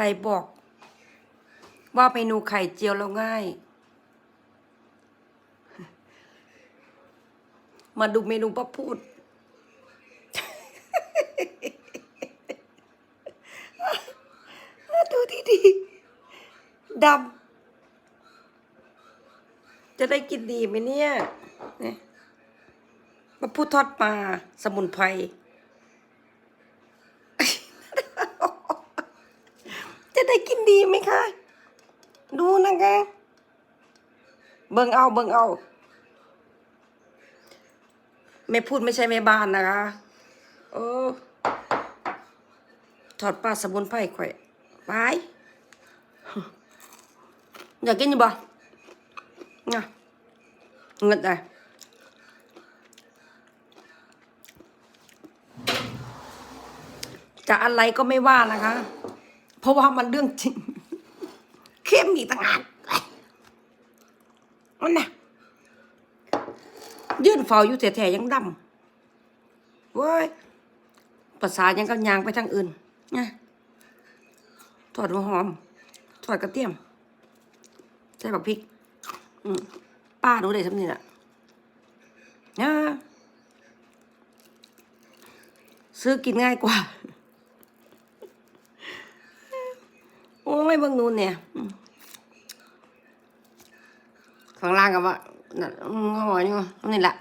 รบอก ว่าเมนูไข่เจียวแล้วง่าย มาดูเมนูป้าพูด ดูดีดีๆดำ จะได้กินดีไหมเนี่ยเนี่ยป้าพูดทอดปลาสมุนไพร จะ ได้กินดีไหมคะ ดูนะคะ เบิ่งเอาเบิ่งเอา ไม่พูดไม่ใช่แม่บ้านนะคะโอ้ถอดปลาสมุนไพรข่อยไปอยากกินอยู่บ่น่ะเงินได้จะอะไรก็ไม่ว่านะคะ เพราะว่ามันเรื่องจริง เข้มอีกต่างหากมันน่ะยื่นเฝ้าอยู่แท้ๆยังดำเว้ยภาษายังกับยางไปทางอื่นนะทอดหัวหอมทอดกระเทียม ใส่บักพริกป้าหนูได้สำนี่แหละนะซื้อกินง่ายกว่า โอ้ยเบิ่งนู่นเนี่ยอืมข้างล่างกับว่าน่ะอืมหอยอยู่นี่แหละ